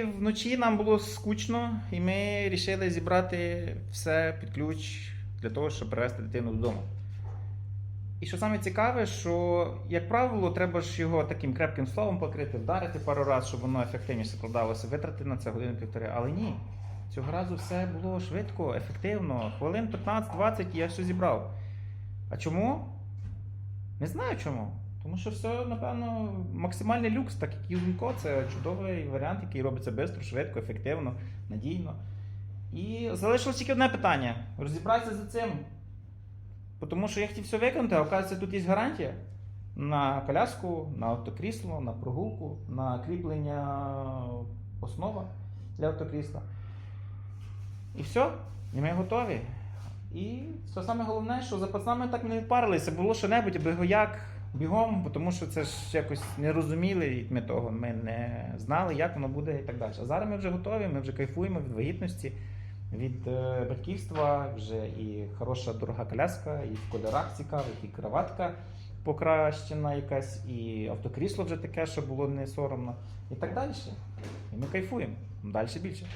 І вночі нам було скучно, і ми вирішили зібрати все під ключ для того, щоб привезти дитину додому. І що саме цікаве, що, як правило, треба ж його таким крепким словом покрити, вдарити пару разів, щоб воно ефективніше складалося, витратити на це годину півтори. Але ні. Цього разу все було швидко, ефективно. Хвилин 15-20 і я все зібрав. А чому? Не знаю чому. Тому що все, напевно, максимальний люкс, так як Юзенко, це чудовий варіант, який робиться швидко, швидко, ефективно, надійно. І залишилось тільки одне питання: розібратися за цим. Тому що я хотів все виконати, а оказується, тут є гарантія на коляску, на автокрісло, на прогулку, на кріплення основа для автокрісла. І все, і ми готові. І що саме головне, що пацанами так не парилися, було що-небудь, аби як бігом, тому що це ж якось не розуміли ми того, ми не знали, як воно буде і так далі. А зараз ми вже готові, ми вже кайфуємо від вагітності, від е, батьківства, вже і хороша дорога коляска, і в кольорах цікавих, і кроватка покращена якась, і автокрісло вже таке, що було не соромно, і так далі. І ми кайфуємо. Далі більше.